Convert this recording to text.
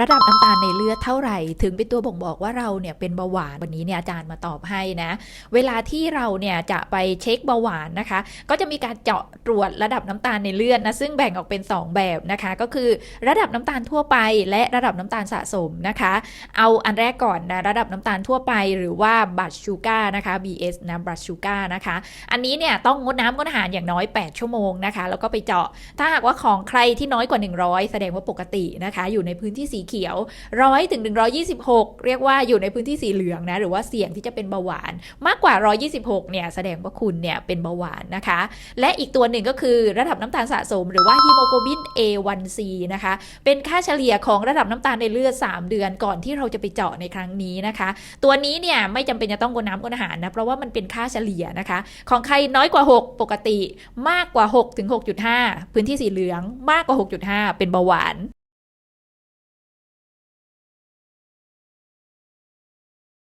ระดับน้ำตาลในเลือดเท่าไหร่ ถึงเป็นตัวบ่งบอกว่าเราเนี่ยเป็นเบาหวานวันนี้เนี่ยอาจารย์มาตอบให้นะ เวลาที่เราเนี่ยจะไปเช็คเบาหวานนะคะ ก็จะมีการเจาะตรวจระดับน้ำตาลในเลือดนะซึ่งแบ่งออกเป็น 2 แบบนะคะ ก็คือระดับน้ำตาลทั่วไปและระดับน้ำตาลสะสมนะคะ เอาอันแรกก่อนนะระดับน้ำตาลทั่วไปหรือว่าบัตชูการ์นะคะ BS นะบัตชูการ์นะคะ อันนี้เนี่ยต้องงดน้ำงดอาหารอย่างน้อย 8 ชั่วโมงนะคะ แล้วก็ไปเจาะถ้าหากว่าของใครที่น้อยกว่า 100 แสดงว่าปกตินะคะ อยู่ในพื้นที่สีเขียว100ถึง 126 เรียกว่าอยู่ในพื้นที่สีเหลืองนะหรือว่าเสี่ยงที่จะเป็นเบาหวาน มากกว่า 126 เนี่ยแสดงว่าคุณเนี่ยเป็นเบาหวานนะคะ และอีกตัวหนึ่งก็คือระดับน้ำตาลสะสม หรือว่าฮีโมโกลบิน A1C นะคะ เป็นค่าเฉลี่ยของระดับน้ำตาลในเลือด 3 เดือนก่อนที่เราจะไปเจาะในครั้งนี้นะคะ ตัวนี้เนี่ยไม่จำเป็นจะต้องกดน้ำกดอาหารนะเพราะว่ามันเป็นค่าเฉลี่ยนะคะ ของใครน้อยกว่า 6 ปกติ มากกว่า 6 ถึง 6.5 พื้นที่สีเหลืองมากกว่า 6.5 เป็นเบาหวาน